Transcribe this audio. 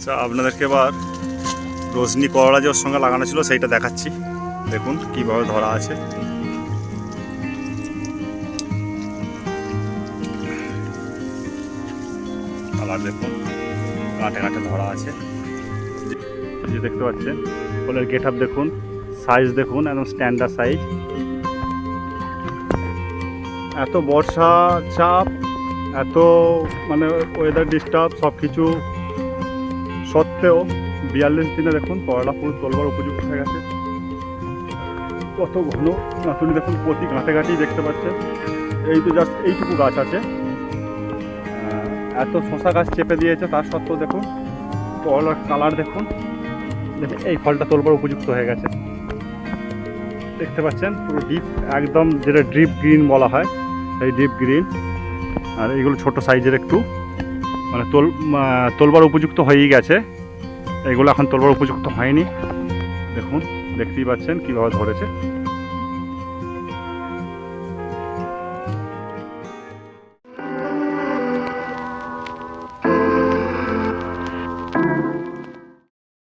আচ্ছা আপনাদেরকে এবার রজনী করলা যে ওর সঙ্গে লাগানো ছিল সেইটা দেখাচ্ছি। দেখুন কীভাবে ধরা আছে। কালার দেখুন কাঁটে কাঁটে ধরা আছে। যে দেখতে পাচ্ছেন, ফুলের গেট আপ দেখুন সাইজ দেখুন, একদম স্ট্যান্ডার্ড সাইজ এত বর্ষা, চাপ, এত মানে ওয়েদার ডিস্টার্ব সব কিছু সত্ত্বেও বিয়াল্লিশ দিনে দেখুন করলা পুরো তোলবার উপযুক্ত হয়ে গেছে। কত ঘন নাতুনি দেখুন, প্রতি ঘাটে ঘাটেই দেখতে পাচ্ছেন। এই তো জাস্ট এইটুকু গাছ আছে। এত শশা গাছ চেপে দিয়েছে, তার সত্ত্বেও দেখুন করলার কালার দেখুন। দেখুন, এই ফলটা তোলবার উপযুক্ত হয়ে গেছে। দেখতে পাচ্ছেন, পুরো ডিপ একদম যেটা ড্রিপ গ্রিন বলা হয়, সেই ডিপ গ্রিন আর এইগুলো ছোট সাইজের একটু। মানে তোল তোলবার উপযুক্ত হয়েই গেছে। এগুলো এখন তোলবার উপযুক্ত হয়নি। দেখুন, দেখতেই পাচ্ছেন কীভাবে ধরেছে।